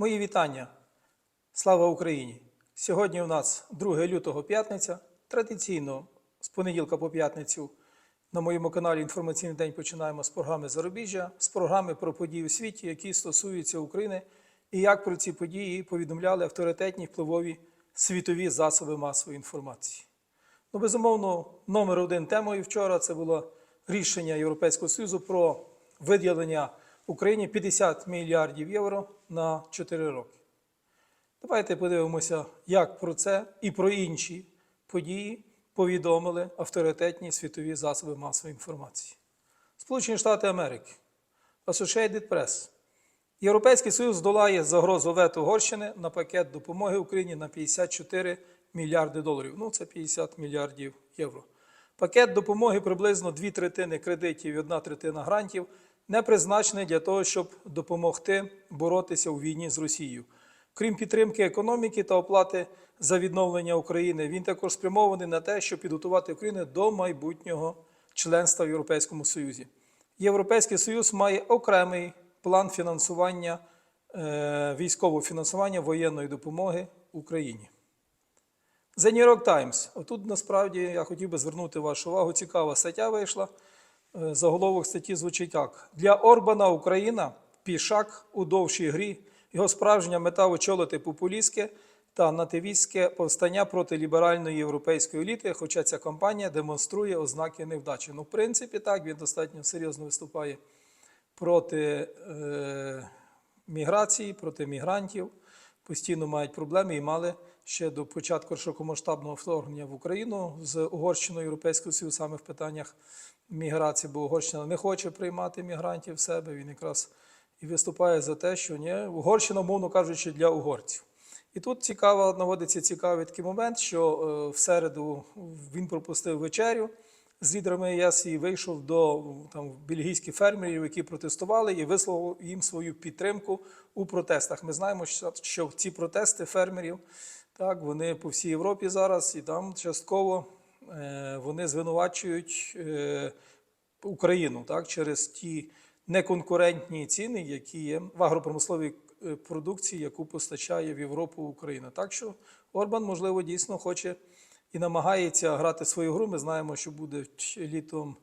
Мої вітання. Слава Україні! Сьогодні у нас 2 лютого п'ятниця. Традиційно з понеділка по п'ятницю на моєму каналі Інформаційний день починаємо з програми Зарубіжжя, з програми про події у світі, які стосуються України, і як про ці події повідомляли авторитетні впливові світові засоби масової інформації. Ну, безумовно, номер один темою вчора це було рішення Європейського Союзу про виділення Україні 50 мільярдів євро на 4 роки. Давайте подивимося, як про це і про інші події повідомили авторитетні світові засоби масової інформації. Сполучені Штати Америки, Associated Press. Європейський Союз здолає загрозу вето Угорщини на пакет допомоги Україні на 54 мільярди доларів. Ну, це 50 мільярдів євро. Пакет допомоги приблизно дві третини кредитів і одна третина грантів не призначений для того, щоб допомогти боротися у війні з Росією. Крім підтримки економіки та оплати за відновлення України, він також спрямований на те, щоб підготувати Україну до майбутнього членства в Європейському Союзі. Європейський Союз має окремий план фінансування е, військового фінансування воєнної допомоги Україні. The New York Times. Отут насправді я хотів би звернути вашу увагу. Цікава стаття вийшла. Е, Заголовок статті звучить так: для Орбана Україна пішак у довшій грі. Його справжня мета очолити популістське та нативістське повстання проти ліберальної європейської еліти, хоча ця кампанія демонструє ознаки невдачі. Ну, в принципі, так, він достатньо серйозно виступає проти е, міграції, проти мігрантів, постійно мають проблеми і мали ще до початку широкомасштабного вторгнення в Україну з Угорщиною Європейського Союзу саме в питаннях міграції, бо Угорщина не хоче приймати мігрантів в себе. Він якраз і виступає за те, що ні, Угорщина, мовно кажучи, для угорців. І тут цікаво наводиться цікавий такий момент, що е, в середу він пропустив вечерю з лідерами ЄС і вийшов до там, бельгійських фермерів, які протестували, і висловив їм свою підтримку у протестах. Ми знаємо, що ці протести фермерів так, вони по всій Європі зараз, і там частково е, вони звинувачують е, Україну так, через ті неконкурентні ціни, які є в агропромисловій е, продукції, яку постачає в Європу Україна. Так що Орбан, можливо, дійсно хоче і намагається грати свою гру. Ми знаємо, що буде літом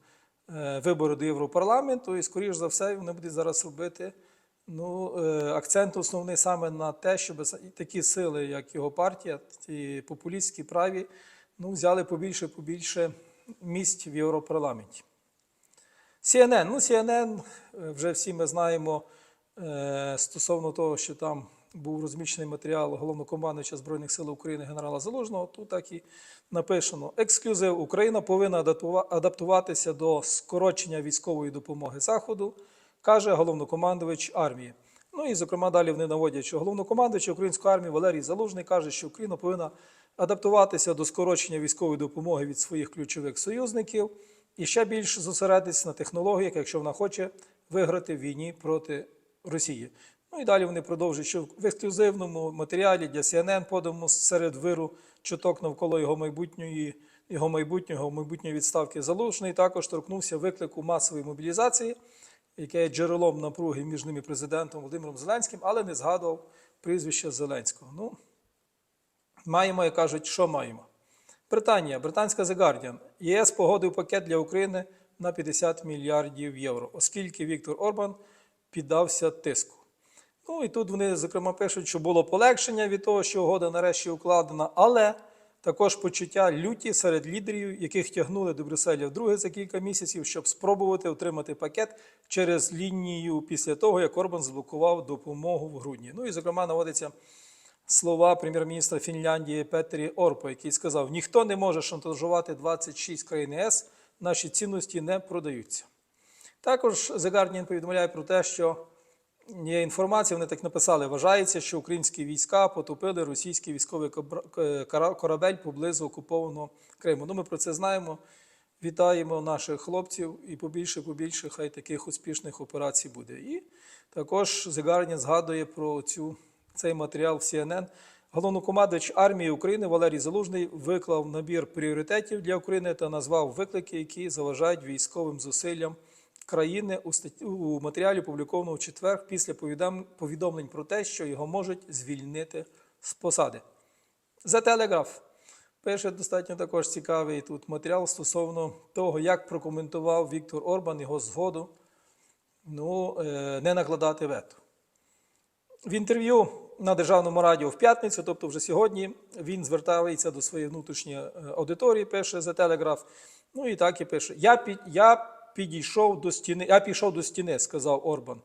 вибори до Європарламенту, і, скоріш за все, вони будуть зараз робити ну, е, акцент основний саме на те, щоб такі сили, як його партія, ті популістські праві, ну, взяли побільше побільше місць в Європарламенті. CNN. Ну, CNN, е, вже всі ми знаємо е, стосовно того, що там був розміщений матеріал головнокомандуюча Збройних сил України генерала Залужного. Тут так і написано: ексклюзив Україна повинна адаптуватися до скорочення військової допомоги Заходу, каже головнокомандувач армії. Ну і, зокрема, далі вони наводять, що головнокомандуючий української армії Валерій Залужний каже, що Україна повинна адаптуватися до скорочення військової допомоги від своїх ключових союзників і ще більше зосередитися на технологіях, якщо вона хоче виграти в війні проти Росії. Ну і далі вони продовжують, що в ексклюзивному матеріалі для CNN подамо серед виру чуток навколо його майбутньої, його майбутнього майбутньої відставки залужний. Також торкнувся виклику масової мобілізації, яке є джерелом напруги між ними президентом Володимиром Зеленським, але не згадував прізвище Зеленського. Ну, маємо, як кажуть, що маємо. Британія, британська The Guardian. ЄС погодив пакет для України на 50 мільярдів євро, оскільки Віктор Орбан піддався тиску. Ну і тут вони, зокрема, пишуть, що було полегшення від того, що угода нарешті укладена, але також почуття люті серед лідерів, яких тягнули до Брюсселя вдруге за кілька місяців, щоб спробувати отримати пакет через лінію після того, як Орбан заблокував допомогу в грудні. Ну і, зокрема, наводиться слова прем'єр-міністра Фінляндії Петері Орпо, який сказав: ніхто не може шантажувати 26 країн ЄС, наші цінності не продаються. Також The Guardian повідомляє про те, що є інформація, вони так написали, вважається, що українські війська потопили російський військовий корабель поблизу окупованого Криму. Ну, ми про це знаємо. Вітаємо наших хлопців і побільше, побільше хай таких успішних операцій буде. І також Guardian згадує про цю, цей матеріал в CNN. Головнокомандувач армії України Валерій Залужний виклав набір пріоритетів для України та назвав виклики, які заважають військовим зусиллям країни у, статті, у матеріалі, опублікованому в четвер, після повідом- повідомлень про те, що його можуть звільнити з посади. За телеграф пише достатньо також цікавий тут матеріал стосовно того, як прокоментував Віктор Орбан його згоду ну, е, не накладати вето. В інтерв'ю на державному радіо в п'ятницю, тобто вже сьогодні, він звертається до своєї внутрішньої е, аудиторії, пише за телеграф. Ну і так і пише: Я, під, я підійшов до стіни, я пішов до стіни, сказав Орбан.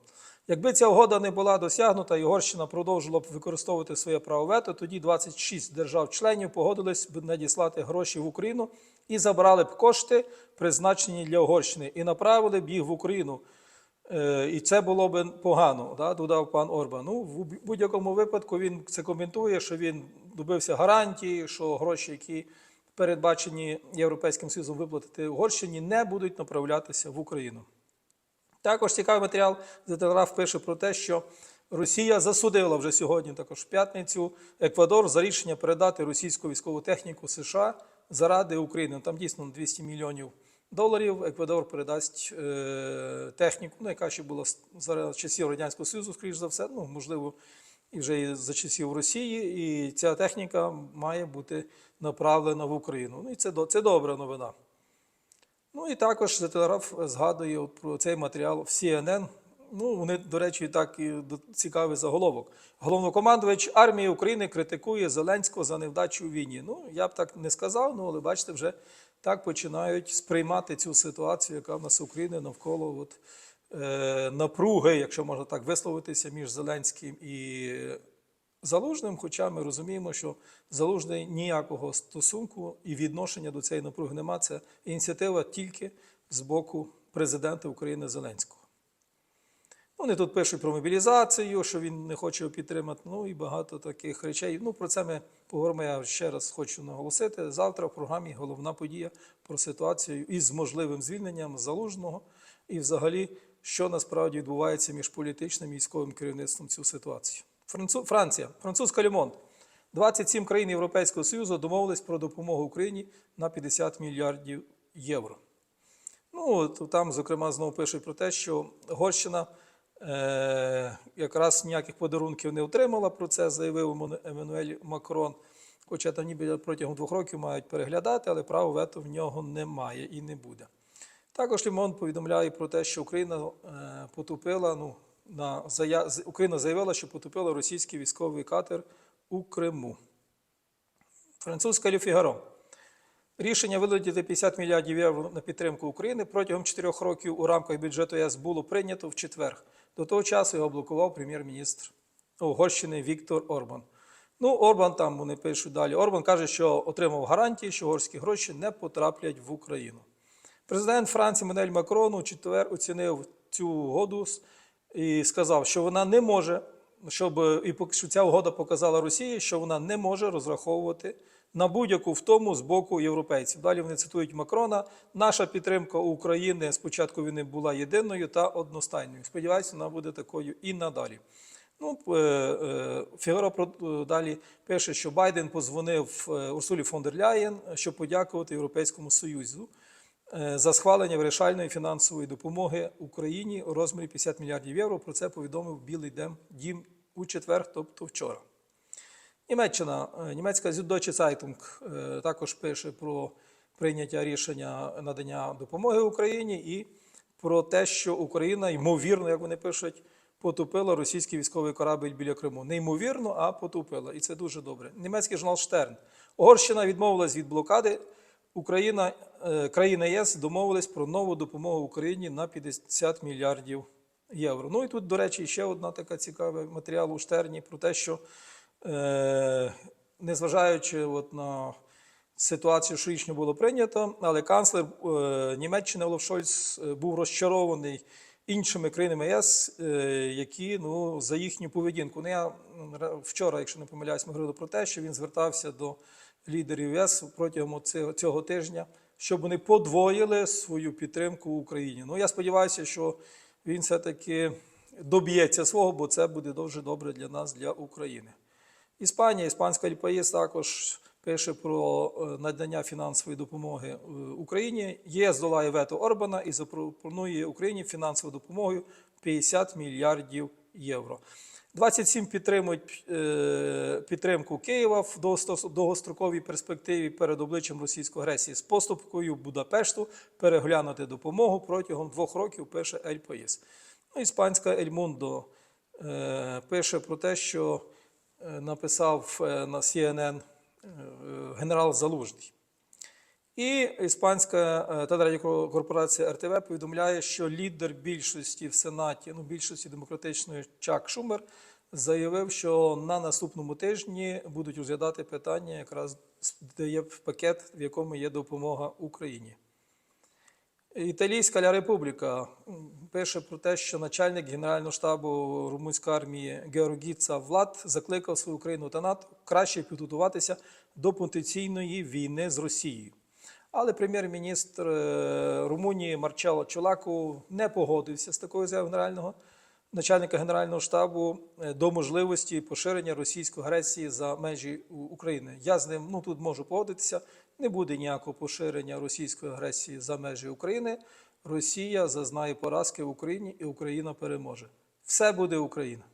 Якби ця угода не була досягнута, і Угорщина продовжила б використовувати своє право вето, тоді 26 держав-членів погодились б надіслати гроші в Україну і забрали б кошти, призначені для Угорщини, і направили б їх в Україну. Е, І це було б погано, да, додав пан Орбан. Ну, в будь-якому випадку він це коментує, що він добився гарантії, що гроші, які передбачені Європейським Союзом виплатити Угорщині, не будуть направлятися в Україну. Також цікавий матеріал The Telegraph пише про те, що Росія засудила вже сьогодні, також в п'ятницю, Еквадор за рішення передати російську військову техніку США заради України. Там дійсно 200 мільйонів доларів. Еквадор передасть е, техніку, ну, яка ще була з- за часів Радянського Союзу, скоріш за все, ну, можливо, і вже за часів Росії. І ця техніка має бути направлена в Україну. Ну і це, це добра новина. Ну і також телеграф згадує про цей матеріал в CNN. Ну, вони, до речі, так і цікавий заголовок. Головнокомандувач армії України критикує Зеленського за невдачу у війні. Ну, я б так не сказав, ну, але бачите, вже так починають сприймати цю ситуацію, яка в нас в Україні навколо от, напруги, якщо можна так висловитися, між Зеленським і Залужним, хоча ми розуміємо, що Залужний ніякого стосунку і відношення до цієї напруги нема. Це ініціатива тільки з боку президента України Зеленського. Вони тут пишуть про мобілізацію, що він не хоче його підтримати. Ну і багато таких речей. Ну про це ми поговоримо. Я ще раз хочу наголосити. Завтра в програмі головна подія про ситуацію із можливим звільненням залужного і, взагалі, що насправді відбувається між політичним і військовим керівництвом цю ситуацію. Франція, французька Лемонт. 27 країн Європейського Союзу домовились про допомогу Україні на 50 мільярдів євро. Ну, от там, зокрема, знову пишуть про те, що Угорщина е, якраз ніяких подарунків не отримала. Про це заявив Еммануель Макрон. Хоча там ніби протягом двох років мають переглядати, але право вето в нього немає і не буде. Також Лімон повідомляє про те, що Україна е, потопила, ну, на, зая, Україна заявила, що потопила російський військовий катер у Криму. Французька Лю Фігаро. Рішення виділити 50 мільярдів євро на підтримку України протягом 4 років у рамках бюджету ЄС було прийнято в четвер. До того часу його блокував прем'єр-міністр Угорщини Віктор Орбан. Ну, Орбан там вони пишуть далі. Орбан каже, що отримав гарантії, що угорські гроші не потраплять в Україну. Президент Франції Мануель Макрон у четвер оцінив цю угоду і сказав, що вона не може, щоб і що ця угода показала Росії, що вона не може розраховувати на будь-яку втому з боку європейців. Далі вони цитують Макрона. Наша підтримка України спочатку війни була єдиною та одностайною. Сподіваюся, вона буде такою і надалі. Ну, е, е, Фігаро про- е, далі пише, що Байден позвонив Урсулі фон дер Ляєн, щоб подякувати Європейському Союзу за схвалення вирішальної фінансової допомоги Україні у розмірі 50 мільярдів євро. Про це повідомив Білий Дім у четвер, тобто вчора. Німеччина, е, німецька Süddeutsche Zeitung е, також пише про прийняття рішення надання допомоги Україні і про те, що Україна, ймовірно, як вони пишуть, потопила російський військовий корабль біля Криму. Не ймовірно, а потопила. І це дуже добре. Німецький журнал Штерн. Угорщина відмовилась від блокади. Україна, е, країни ЄС домовились про нову допомогу Україні на 50 мільярдів євро. Ну і тут, до речі, ще одна така цікава матеріал у Штерні про те, що е, незважаючи от на ситуацію, що рішення було прийнято, але канцлер е, Німеччини Олаф Шольц е, був розчарований іншими країнами ЄС, е, які ну, за їхню поведінку. Ну, я вчора, якщо не помиляюсь, ми говорили про те, що він звертався до лідерів ЄС протягом цього, тижня, щоб вони подвоїли свою підтримку Україні. Ну, я сподіваюся, що він все-таки доб'ється свого, бо це буде дуже добре для нас, для України. Іспанія, іспанська Альпаїс також пише про е, надання фінансової допомоги е, Україні. ЄС долає вето Орбана і запропонує Україні фінансову допомогу 50 мільярдів євро. 27 підтримують е, підтримку Києва в довгостроковій перспективі перед обличчям російської агресії з поступкою Будапешту переглянути допомогу протягом двох років, пише Ель Паїс. Ну, іспанська Ель Мундо е, пише про те, що е, написав на CNN генерал Залужний. І іспанська е, телерадіокорпорація РТВ повідомляє, що лідер більшості в Сенаті, ну більшості демократичної Чак Шумер, заявив, що на наступному тижні будуть розглядати питання, якраз де є пакет, в якому є допомога Україні. Італійська Ля Републіка пише про те, що начальник Генерального штабу румунської армії Георгіца Влад закликав свою країну та НАТО краще підготуватися до потенційної війни з Росією. Але прем'єр-міністр е, Румунії Марчело Чолаку не погодився з такою заявою генерального начальника Генерального штабу е, до можливості поширення російської агресії за межі України. Я з ним ну тут можу погодитися. Не буде ніякого поширення російської агресії за межі України. Росія зазнає поразки в Україні і Україна переможе. Все буде Україна.